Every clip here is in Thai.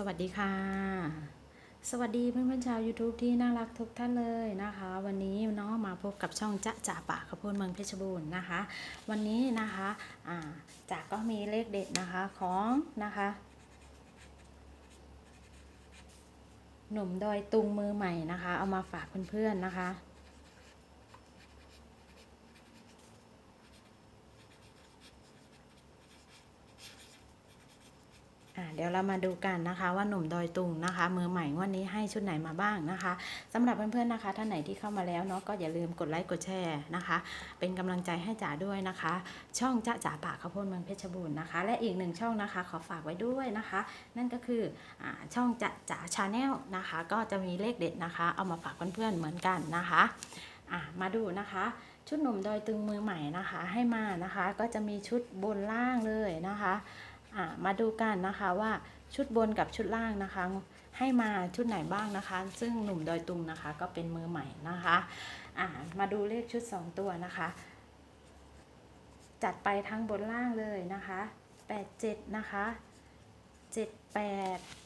สวัสดีค่ะ สวัสดีเพื่อนๆชาว YouTube ที่น่ารักทุกท่านเลยนะคะ วันนี้เนาะมาพบกับช่องจ๊ะจ่าป่าขาวโพดเมืองเพชรบูรณ์นะคะ วันนี้นะคะอ่าจ๋าก็มีเลขเด็ดนะคะของนะคะ หนุ่มดอยตุงมือใหม่นะคะ เอามาฝากเพื่อนๆนะคะ เดี๋ยวเรามาดูกันนะคะว่าหนุ่มดอยตุงนะคะ มือใหม่วันนี้ให้ชุดไหนมาบ้างนะคะสำหรับเพื่อนๆนะคะ ท่านไหนที่เข้ามาแล้วเนาะก็อย่าลืมกดไลค์กดแชร์นะคะ เป็นกำลังใจให้จ๋าด้วยนะคะ ช่องจ๊ะจ๋าป่าข้าวโพดเมืองเพชรบูรณ์นะคะ และอีกหนึ่งช่องนะคะ ขอฝากไว้ด้วยนะคะ นั่นก็คืออช่องจ๊ะจ๋าชาแนลนะคะ ก็จะมีเลขเด็ดนะคะ เอามาฝากเพื่อนๆเหมือนกันนะคะะมาดูนะคะชุดหนุ่มดอยตึงมือใหม่นะคะ ให้มานะคะ ก็จะมีชุดบนล่างเลยนะคะ มาดูกันนะคะว่าชุดบนกับชุดล่างนะคะ ให้มาชุดไหนบ้างนะคะ ซึ่งหนุ่มดอยตุงนะคะ ก็เป็นมือใหม่นะคะมาดูเลขชุด 2 ตัวนะคะ จัดไปทั้งบนล่างเลยนะคะ 87 นะคะ 78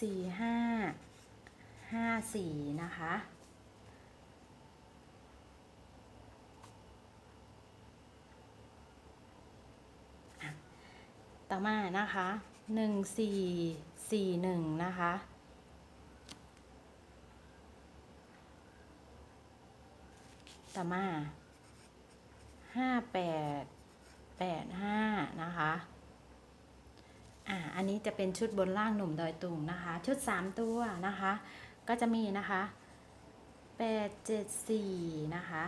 45 54 นะคะ ต่อมานะคะหนึ่งสี่สี่หนึ่งนะคะต่อมาห้าแปดแปดห้านะคะอ่าอันนี้จะเป็นชุดบนล่างหนุ่มดอยตุงนะคะ ชุดสามตัวนะคะ ก็จะมีนะคะแปดเจ็ดสี่นะคะ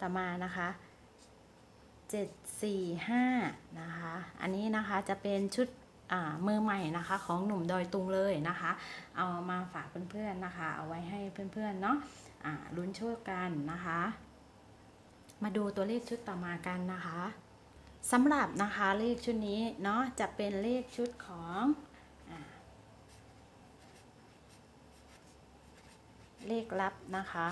ต่อมานะคะ เจ็ดสี่ห้านะคะอันนี้นะคะจะเป็นชุดมือใหม่นะคะของหนุ่มดอยตุงเลยนะคะ เอามาฝากเพื่อนๆนะคะ เอาไว้ให้เพื่อนๆเนาะอ่าลุ้นโชคกันนะคะ มาดูตัวเลขชุดต่อมากันนะคะสำหรับนะคะเลขชุดนี้เนาะจะเป็นเลขชุดของอเลขลับนะคะ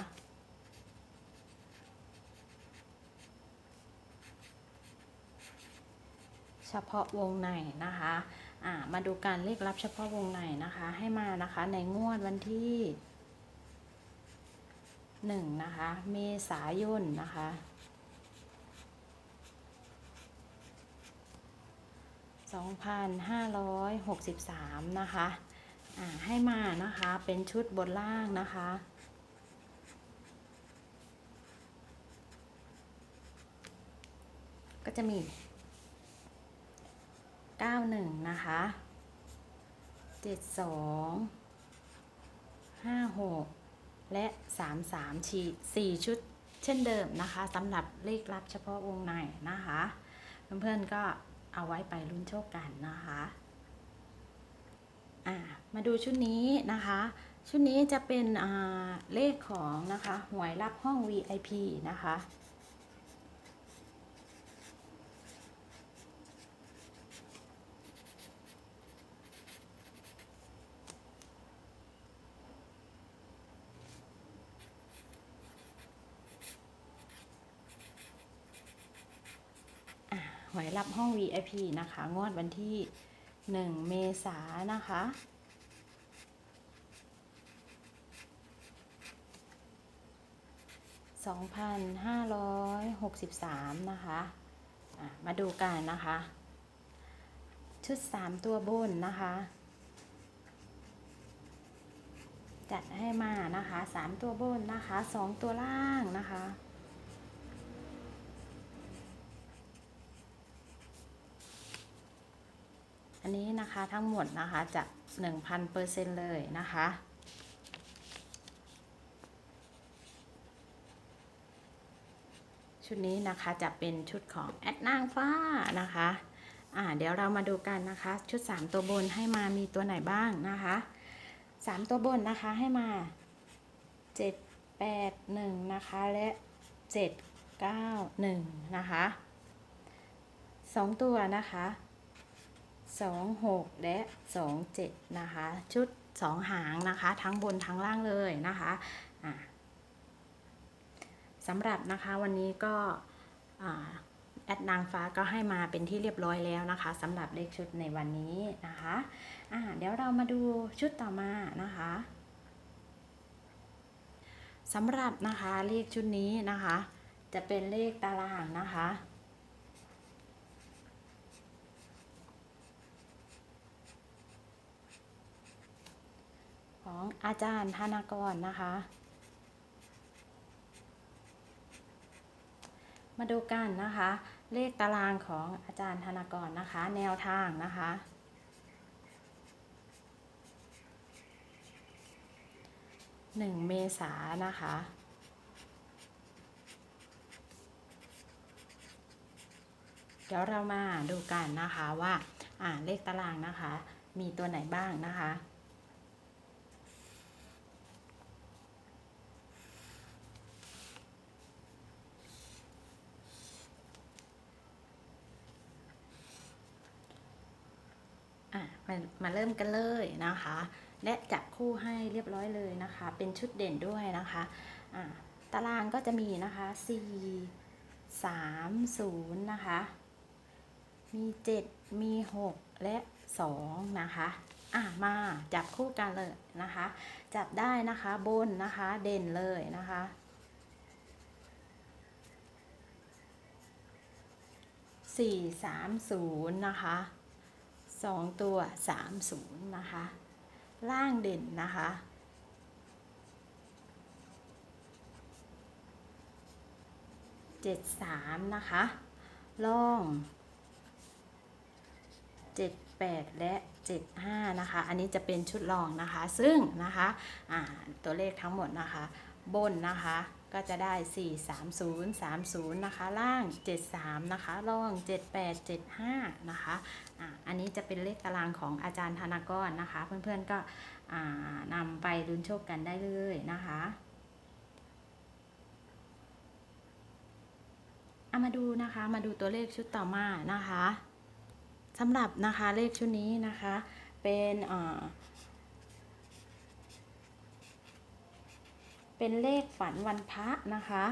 เฉพาะวงในนะคะอ่ามาดูการเลขรับเฉพาะวงในนะคะ ให้มานะคะในงวดวันที่หนึ่งนะคะเมษายนนะคะสองพันห้าร้อยหกสิบสามนะคะอ่าให้มานะคะเป็นชุดบนล่างนะคะก็จะมี 91 นะคะ 72 56 และ 33ชี4ชุดเช่นเดิมนะคะสำหรับเลขลับเฉพาะวงในนะคะ เพื่อนๆก็เอาไว้ไปลุ้นโชคกันนะคะมาดูชุดนี้นะคะ ชุดนี้จะเป็นเลขของนะคะหวยรับห้อง VIP นะคะ ห วยรับห้อง VIP นะคะ งวดวันที่ 1 เมษายนนะคะ 2,563 นะคะอะมาดูกันนะคะ ชุด 3 ตัวบนนะคะ จัดให้มานะคะ 3 ตัวบนนะคะ 2 ตัวล่างนะคะ อันนี้นะคะทั้งหมดนะคะจะ1,000%เลยนะคะชุดนี้นะคะจะเป็นชุดของแอดนางฟ้านะคะอ่าเดี๋ยวเรามาดูกันนะคะ ชุด 3 ตัวบนให้มามีตัวไหนบ้างนะคะ 3 ตัวบนนะคะให้มา 7 8 1 นะคะ และ 7 9 1 นะคะ 2 ตัวนะคะ สองหกและสองเจ็ดนะคะ ชุดสองหางนะคะ ทั้งบนทั้งล่างเลยนะคะะสำหรับนะคะวันนี้ก็แอดนางฟ้าก็ให้มาเป็นที่เรียบร้อยแล้วนะคะสำหรับเลขชุดในวันนี้นะคะอ่าเดี๋ยวเรามาดูชุดต่อมานะคะสำหรับนะคะเลขชุดนี้นะคะ จะเป็นเลขตารางนะคะ ของอาจารย์ธนากรนะคะ มาดูกันนะคะ เลขตารางของอาจารย์ธนากรนะคะ แนวทางนะคะหนึ่งเมษานะคะเดี๋ยวเรามาดูกันนะคะว่า อ่าเลขตารางนะคะ มีตัวไหนบ้างนะคะ อะ มาเริ่มกันเลยนะคะ และจับคู่ให้เรียบร้อยเลยนะคะ เป็นชุดเด่นด้วยนะคะะตารางก็จะมีนะคะ 4 3 0 นะคะ มี 7 มี 6 และ 2 นะคะอะมาจับคู่กันเลยนะคะ จับได้นะคะบนนะคะเด่นเลยนะคะสี่สามศูนย์นะคะ สองตัวสามศูนย์นะคะ ล่างเด่นนะคะ เจ็ดสามนะคะล่องเจ็ดแปดและเจ็ดห้านะคะ อันนี้จะเป็นชุดรองนะคะ ซึ่งนะคะ ตัวเลขทั้งหมดนะคะ บนนะคะ ก็จะได้ 4 3 0 3 0 นะคะ ล่าง 73 นะคะล่อง 78 75 นะคะอะอันนี้จะเป็นเลขตารางของอาจารย์ธนากรนะคะ เพื่อนๆก็อ่านำไปลุ้นโชคกันได้เลยนะคะเอามาดูนะคะมาดูตัวเลขชุดต่อมานะคะสำหรับนะคะเลขชุดนี้นะคะเป็นอ่า เป็นเลขฝันวันพระนะคะ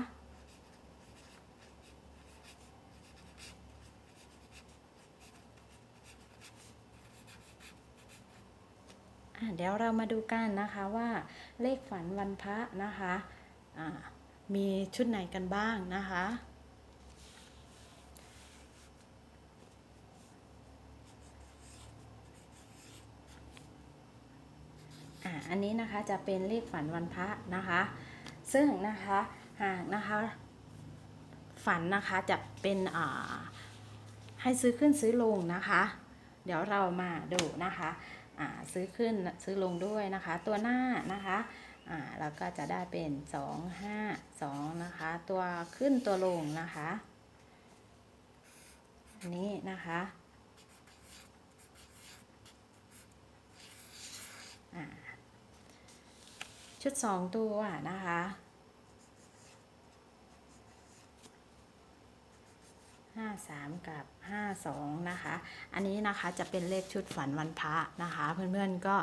เดี๋ยวเรามาดูกันนะคะว่าเลขฝันวันพระนะคะ มีชุดไหนกันบ้างนะคะ อันนี้นะคะจะเป็นเลขฝันวันพระนะคะ ซึ่งนะคะหากนะคะฝันนะคะจะเป็นอ่าให้ซื้อขึ้นซื้อลงนะคะ เดี๋ยวเรามาดูนะคะอ่าซื้อขึ้นซื้อลงด้วยนะคะ ตัวหน้านะคะอ่าเราก็จะได้เป็น 2 5 2 นะคะ ตัวขึ้นตัวลงนะคะนนี้นะคะอ่า ชุด2ตัวนะคะ ห้าสามกับห้าสองนะคะ อันนี้นะคะจะเป็นเลขชุดฝันวันพระนะคะ เพื่อนๆก็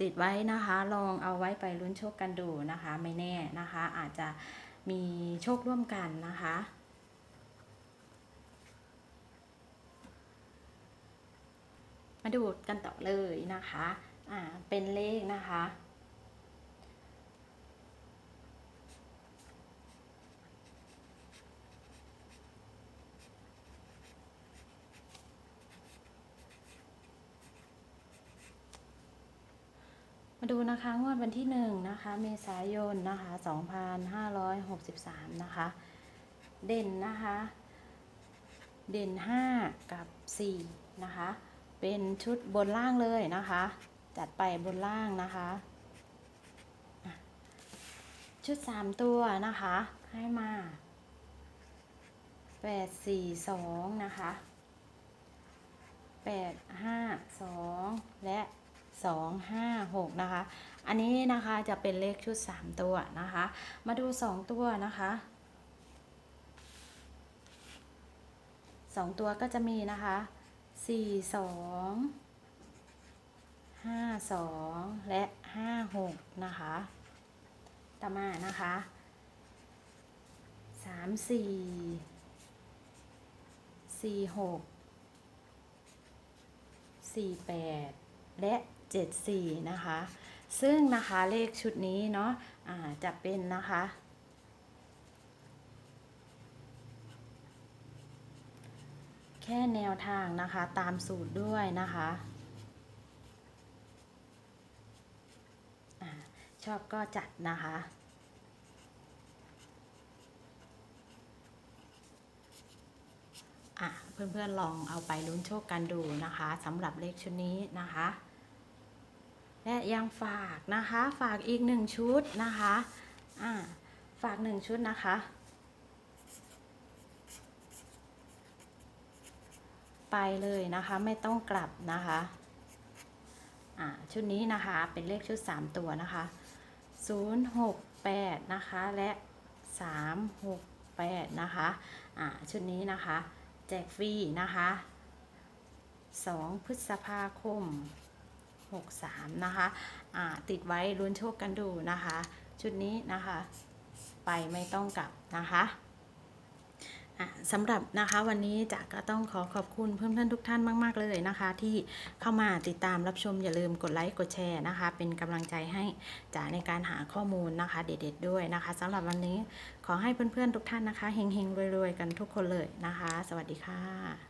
ติดไว้นะคะ ลองเอาไว้ไปลุ้นโชคกันดูนะคะ ไม่แน่นะคะ อาจจะมีโชคร่วมกันนะคะมาดูกันต่อเลยนะคะ อ่า เป็นเลขนะคะ มาดูนะคะงวดวันที่หนึ่งนะคะเมษายนนะคะ2563นะคะ เด่นนะคะ เด่น 5 กับ 4 นะคะ เป็นชุดบนล่างเลยนะคะ จัดไปบนล่างนะคะอะชุด 3 ตัวนะคะ ให้มา 8 4 2 นะคะ 8 5 2 และ 2 5 6 นะคะ อันนี้นะคะจะเป็นเลขชุด 3 ตัวนะคะ มาดู 2 ตัวนะคะ 2 ตัวก็จะมีนะคะ 4 2 5 2 และ 5 6 นะคะ ต่อมานะคะ 3 4สี่หกสี่แปดและ เจ็ดสี่นะคะ ซึ่งนะคะเลขชุดนี้เนาะอ่าจะเป็นนะคะ แค่แนวทางนะคะตามสูตรด้วยนะคะอาชอบก็จัดนะคะอะเพื่อนๆลองเอาไปลุ้นโชคกันดูนะคะสำหรับเลขชุดนี้นะคะ และยังฝากนะคะ ฝากอีกหนึ่งชุดนะคะอ่าฝากหนึ่งชุดนะคะไปเลยนะคะไม่ต้องกลับนะคะอ่าชุดนี้นะคะเป็นเลขชุด 3 ตัวนะคะ 068 นะคะและ 368 นะคะอ่าชุดนี้นะคะ แจกฟรีนะคะ 2 พฤษภาคม 63 นะคะติดไว้ลุ้นโชคกันดูนะคะ ชุดนี้นะคะ ไปไม่ต้องกลับนะคะสำหรับนะคะวันนี้จ๋าก็ต้องขอขอบคุณเพื่อนๆทุกท่านมาก ๆ เลยนะคะ ที่เข้ามาติดตามรับชมอย่าลืมกดไลค์กดแชร์นะคะ เป็นกำลังใจให้จ๋าในการหาข้อมูลนะคะ เด็ดๆด้วยนะคะสำหรับวันนี้ขอให้เพื่อนๆทุกท่านนะคะเฮงๆรวยๆกันทุกคนเลยนะคะ สวัสดีค่ะ